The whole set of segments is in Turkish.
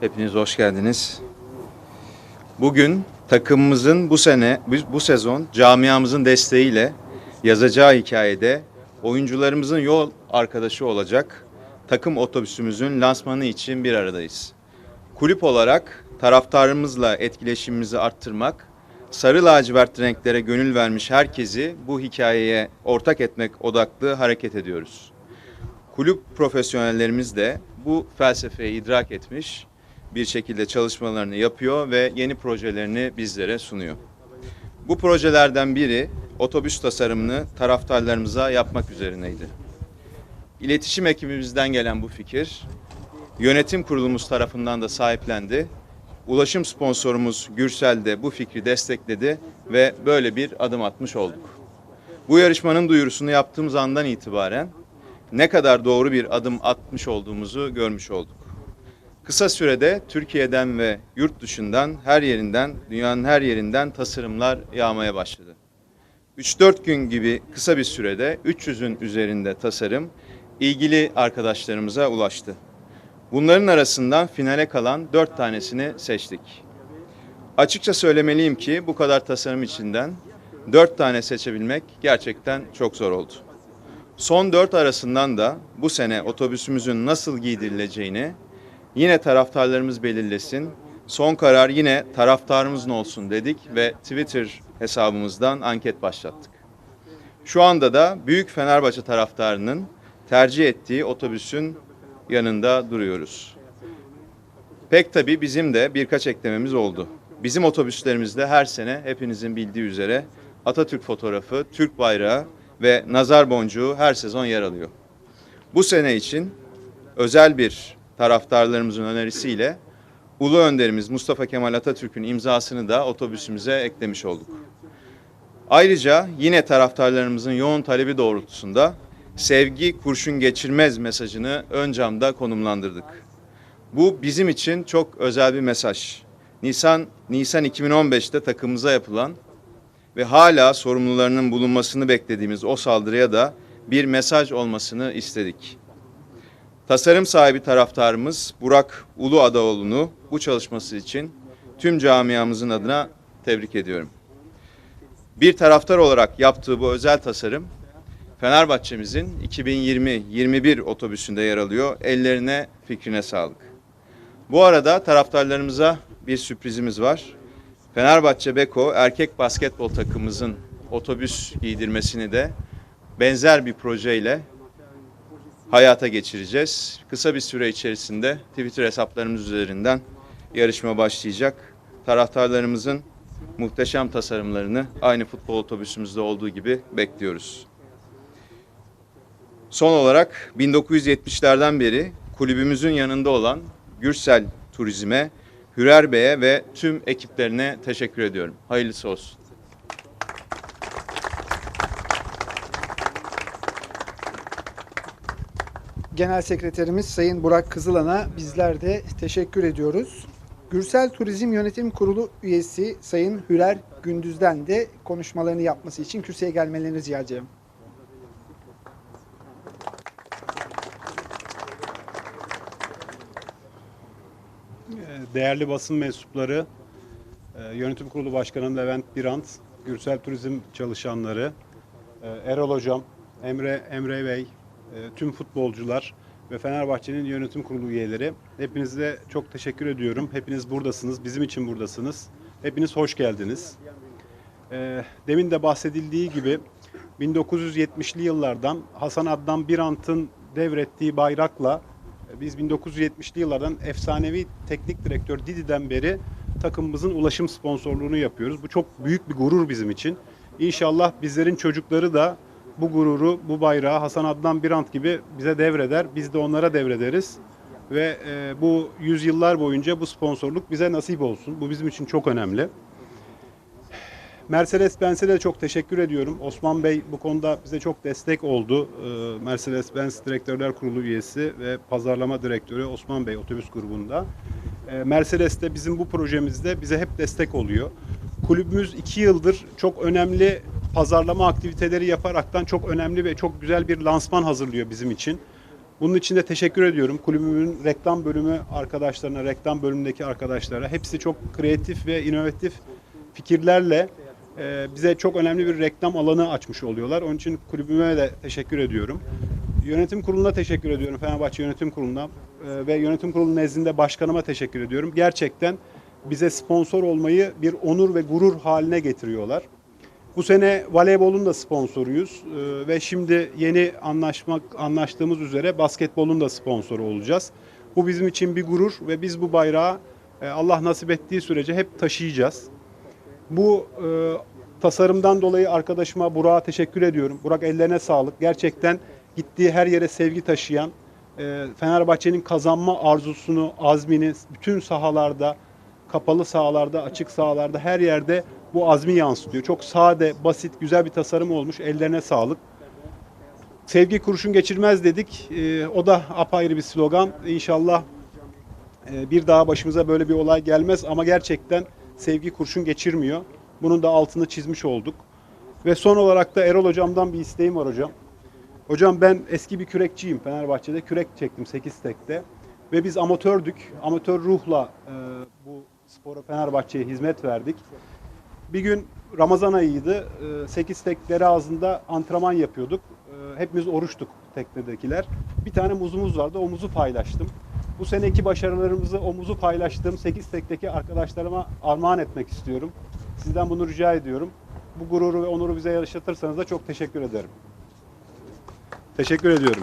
Hepiniz hoş geldiniz. Bugün takımımızın bu sene, bu- sezon camiamızın desteğiyle yazacağı hikayede oyuncularımızın yol arkadaşı olacak takım otobüsümüzün lansmanı için bir aradayız. Kulüp olarak taraftarımızla etkileşimimizi arttırmak, sarı lacivert renklere gönül vermiş herkesi bu hikayeye ortak etmek odaklı hareket ediyoruz. Kulüp profesyonellerimiz de bu felsefeyi idrak etmiş bir şekilde çalışmalarını yapıyor ve yeni projelerini bizlere sunuyor. Bu projelerden biri otobüs tasarımını taraftarlarımıza yapmak üzerineydi. İletişim ekibimizden gelen bu fikir yönetim kurulumuz tarafından da sahiplendi. Ulaşım sponsorumuz Gürsel de bu fikri destekledi ve böyle bir adım atmış olduk. Bu yarışmanın duyurusunu yaptığımız andan itibaren ne kadar doğru bir adım atmış olduğumuzu görmüş olduk. Kısa sürede Türkiye'den ve yurt dışından her yerinden, dünyanın her yerinden tasarımlar yağmaya başladı. 3-4 gün gibi kısa bir sürede 300'ün üzerinde tasarım ilgili arkadaşlarımıza ulaştı. Bunların arasından finale kalan 4 tanesini seçtik. Açıkça söylemeliyim ki bu kadar tasarım içinden 4 tane seçebilmek gerçekten çok zor oldu. Son 4 arasından da bu sene otobüsümüzün nasıl giydirileceğini yine taraftarlarımız belirlesin. Son karar yine taraftarımızın olsun dedik ve Twitter hesabımızdan anket başlattık. Şu anda da Büyük Fenerbahçe taraftarının tercih ettiği otobüsün yanında duruyoruz. Pek tabii bizim de birkaç eklememiz oldu. Bizim otobüslerimizde her sene hepinizin bildiği üzere Atatürk fotoğrafı, Türk bayrağı ve nazar boncuğu her sezon yer alıyor. Bu sene için özel bir taraftarlarımızın önerisiyle Ulu Önderimiz Mustafa Kemal Atatürk'ün imzasını da otobüsümüze eklemiş olduk. Ayrıca yine taraftarlarımızın yoğun talebi doğrultusunda sevgi kurşun geçirmez mesajını ön camda konumlandırdık. Bu bizim için çok özel bir mesaj. Nisan Nisan 2015'te takımımıza yapılan ve hala sorumlularının bulunmasını beklediğimiz o saldırıya da bir mesaj olmasını istedik. Tasarım sahibi taraftarımız Burak Ulu Adaoğlu'nu bu çalışması için tüm camiamızın adına tebrik ediyorum. Bir taraftar olarak yaptığı bu özel tasarım Fenerbahçe'mizin 2020-21 otobüsünde yer alıyor. Ellerine, fikrine sağlık. Bu arada taraftarlarımıza bir sürprizimiz var. Fenerbahçe Beko erkek basketbol takımımızın otobüs giydirmesini de benzer bir projeyle hayata geçireceğiz. Kısa bir süre içerisinde Twitter hesaplarımız üzerinden yarışma başlayacak. Taraftarlarımızın muhteşem tasarımlarını aynı futbol otobüsümüzde olduğu gibi bekliyoruz. Son olarak 1970'lerden beri kulübümüzün yanında olan Gürsel Turizm'e, Hürer Bey'e ve tüm ekiplerine teşekkür ediyorum. Hayırlısı olsun. Genel Sekreterimiz Sayın Burak Kızılan'a bizler de teşekkür ediyoruz. Gürsel Turizm Yönetim Kurulu üyesi Sayın Hürer Gündüz'den de konuşmalarını yapması için kürsüye gelmelerini rica edeceğim. Değerli basın mensupları, e, Yönetim Kurulu Başkanı Levent Birant, Gürsel Turizm çalışanları, e, Erol Hocam, Emre Emre Bey, tüm futbolcular ve Fenerbahçe'nin yönetim kurulu üyeleri. Hepinize çok teşekkür ediyorum. Hepiniz buradasınız, bizim için buradasınız. Hepiniz hoş geldiniz. E, Demin de bahsedildiği gibi 1970'li yıllardan Hasan Adnan Birant'ın devrettiği bayrakla e, biz 1970'li yıllardan efsanevi teknik direktör Didi'den beri takımımızın ulaşım sponsorluğunu yapıyoruz. Bu çok büyük bir gurur bizim için. İnşallah bizlerin çocukları da bu gururu, bu bayrağı Hasan Adnan Birant gibi bize devreder. Biz de onlara devrederiz. Ve e, bu yüzyıllar boyunca bu sponsorluk bize nasip olsun. Bu bizim için çok önemli. Mercedes-Benz'e de çok teşekkür ediyorum. Osman Bey bu konuda bize çok destek oldu. Ee, Mercedes-Benz Direktörler Kurulu üyesi ve pazarlama direktörü Osman Bey otobüs grubunda. Ee, Mercedes de bizim bu projemizde bize hep destek oluyor. Kulübümüz iki yıldır çok önemli pazarlama aktiviteleri yaparaktan çok önemli ve çok güzel bir lansman hazırlıyor bizim için. Bunun için de teşekkür ediyorum. Kulübümün reklam bölümü arkadaşlarına, reklam bölümündeki arkadaşlara. Hepsi çok kreatif ve inovatif fikirlerle e, bize çok önemli bir reklam alanı açmış oluyorlar. Onun için kulübüme de teşekkür ediyorum. Yönetim kuruluna teşekkür ediyorum. Fenerbahçe Yönetim Kurulu'na e, ve yönetim kurulu nezdinde başkanıma teşekkür ediyorum. Gerçekten bize sponsor olmayı bir onur ve gurur haline getiriyorlar. Bu sene voleybolun da sponsoruyuz Ee, ve şimdi yeni anlaşmak anlaştığımız üzere basketbolun da sponsoru olacağız. Bu bizim için bir gurur ve biz bu bayrağı e, Allah nasip ettiği sürece hep taşıyacağız. Bu e, tasarımdan dolayı arkadaşıma Burak'a teşekkür ediyorum. Burak ellerine sağlık. Gerçekten gittiği her yere sevgi taşıyan, e, Fenerbahçe'nin kazanma arzusunu, azmini bütün sahalarda, kapalı sahalarda, açık sahalarda her yerde bu azmi yansıtıyor. Çok sade, basit, güzel bir tasarım olmuş. Ellerine sağlık. Sevgi kurşun geçirmez dedik. E, o da apayrı bir slogan. İnşallah e, bir daha başımıza böyle bir olay gelmez ama gerçekten sevgi kurşun geçirmiyor. Bunun da altını çizmiş olduk. Ve son olarak da Erol hocamdan bir isteğim var hocam. Hocam ben eski bir kürekçiyim Fenerbahçe'de. Kürek çektim 8 tekte. Ve biz amatördük. Amatör ruhla e, bu spora Fenerbahçe'ye hizmet verdik. Bir gün Ramazan ayıydı. 8 tekleri ağzında antrenman yapıyorduk. E, Hepimiz oruçtuk teknedekiler. Bir tane muzumuz vardı. O muzu paylaştım. Bu seneki başarılarımızı, o muzu paylaştığım 8 tekteki arkadaşlarıma armağan etmek istiyorum. Sizden bunu rica ediyorum. Bu gururu ve onuru bize yaşatırsanız da çok teşekkür ederim. Teşekkür ediyorum.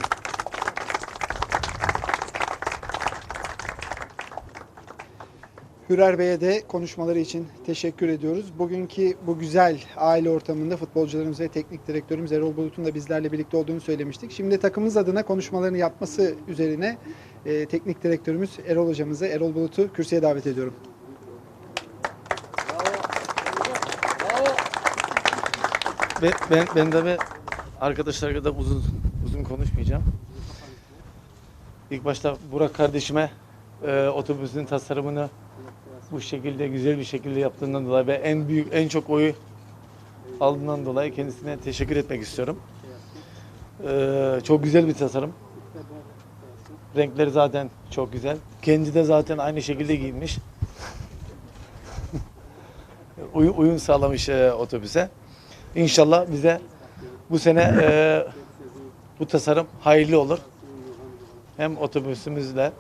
Hürer Bey'e de konuşmaları için teşekkür ediyoruz. Bugünkü bu güzel aile ortamında futbolcularımız ve teknik direktörümüz Erol Bulut'un da bizlerle birlikte olduğunu söylemiştik. Şimdi takımımız adına konuşmalarını yapması üzerine e, teknik direktörümüz Erol hocamızı, Erol Bulut'u kürsüye davet ediyorum. Ben, ben, ben de bir arkadaşlar kadar uzun uzun konuşmayacağım. İlk başta Burak kardeşime e, otobüsün tasarımını bu şekilde güzel bir şekilde yaptığından dolayı ve en büyük en çok oyu aldığından dolayı kendisine teşekkür etmek istiyorum. E, çok güzel bir tasarım. Renkleri zaten çok güzel. Kendi de zaten aynı şekilde giyinmiş. uyum, uyum sağlamış e, otobüse. İnşallah bize bu sene e, bu tasarım hayırlı olur. Hem otobüsümüzle,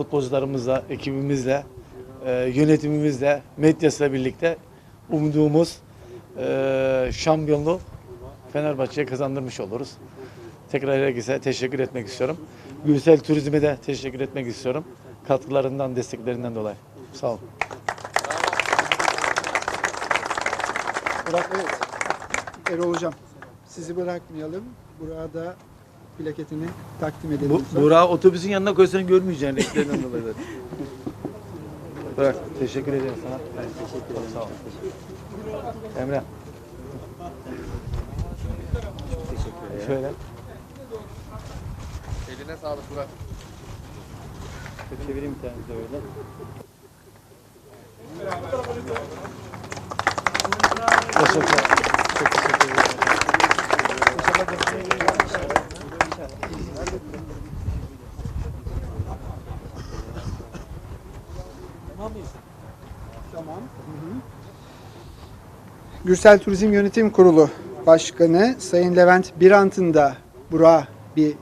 futbolcularımızla, ekibimizle, e, yönetimimizle, medyasıyla birlikte umduğumuz e, şampiyonluğu Fenerbahçe'ye kazandırmış oluruz. Tekrar herkese teşekkür etmek istiyorum. Gürsel Turizm'e de teşekkür etmek istiyorum. Katkılarından, desteklerinden dolayı. Sağ olun. Burak evet. Erol hocam sizi bırakmayalım. Burak'a da plaketini takdim edelim. Bu. Burak'ı otobüsün yanına koysan görmeyeceksin renklerinden dolayı. Burak teşekkür ederim sana. Ben teşekkür ederim. Sağ ol. Emre. Şöyle. Eline sağlık Burak. Çevireyim bir tanesi de öyle. Teşekkür ederim. Gürsel Turizm Yönetim Kurulu Başkanı Sayın Levent Birant'ın da Burak'a bir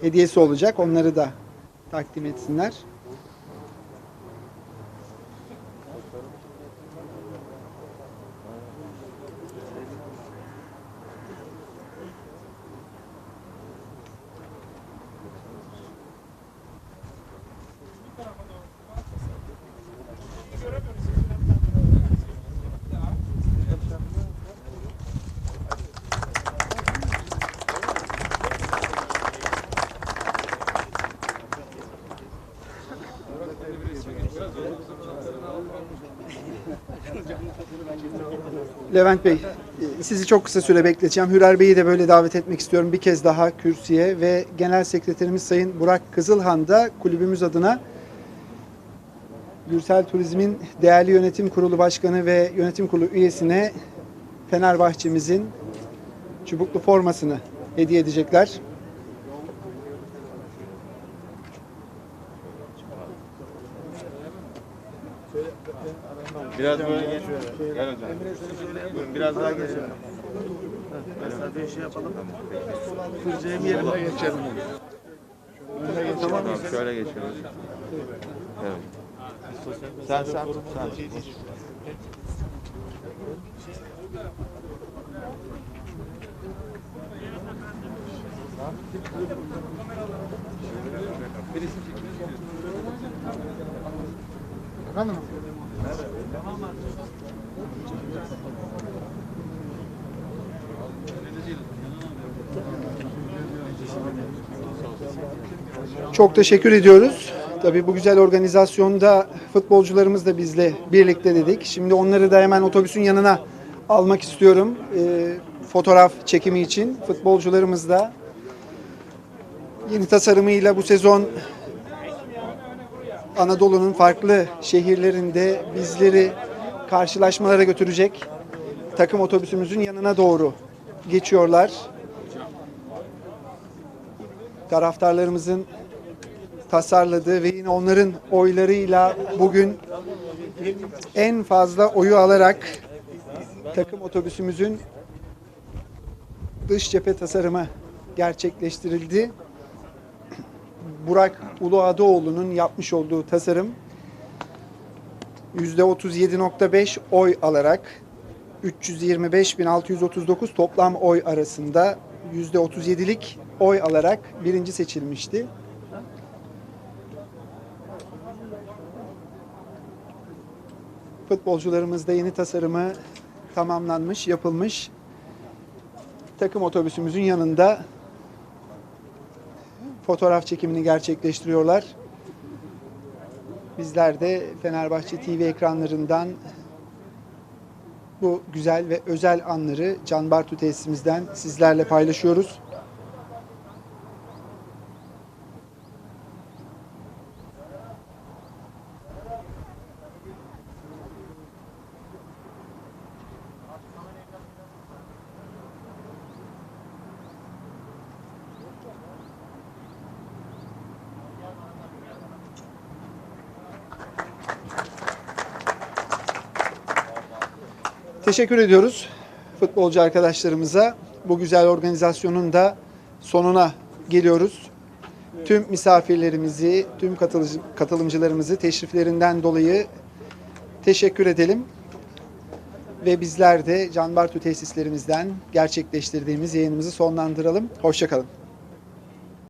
hediyesi olacak. Onları da takdim etsinler. Levent Bey, sizi çok kısa süre bekleteceğim. Hürer Bey'i de böyle davet etmek istiyorum bir kez daha kürsüye ve Genel Sekreterimiz Sayın Burak Kızılhan da kulübümüz adına Gürsel Turizm'in değerli yönetim kurulu başkanı ve yönetim kurulu üyesine Fenerbahçe'mizin çubuklu formasını hediye edecekler. Biraz böyle geç. Gel hocam. Buyurun, Biraz daha geçelim. Mesela bir şey yapalım. Kırcaya bir yerine geçelim. Tamam, şöyle geçelim. Evet. Sen sen sen. Çok teşekkür ediyoruz. Tabii bu güzel organizasyonda futbolcularımız da bizle birlikte dedik. Şimdi onları da hemen otobüsün yanına almak istiyorum. Ee, fotoğraf çekimi için. Futbolcularımız da yeni tasarımıyla bu sezon Anadolu'nun farklı şehirlerinde bizleri karşılaşmalara götürecek takım otobüsümüzün yanına doğru geçiyorlar. Taraftarlarımızın tasarladığı ve yine onların oylarıyla bugün en fazla oyu alarak takım otobüsümüzün dış cephe tasarımı gerçekleştirildi. Burak Uluadıoğlu'nun yapmış olduğu tasarım %37.5 oy alarak 325.639 toplam oy arasında %37'lik oy alarak birinci seçilmişti. Futbolcularımızda yeni tasarımı tamamlanmış, yapılmış. Takım otobüsümüzün yanında fotoğraf çekimini gerçekleştiriyorlar. Bizler de Fenerbahçe TV ekranlarından bu güzel ve özel anları Can Bartu tesisimizden sizlerle paylaşıyoruz. Teşekkür ediyoruz futbolcu arkadaşlarımıza. Bu güzel organizasyonun da sonuna geliyoruz. Tüm misafirlerimizi, tüm katılımcılarımızı teşriflerinden dolayı teşekkür edelim. Ve bizler de Can Bartu tesislerimizden gerçekleştirdiğimiz yayınımızı sonlandıralım. Hoşçakalın.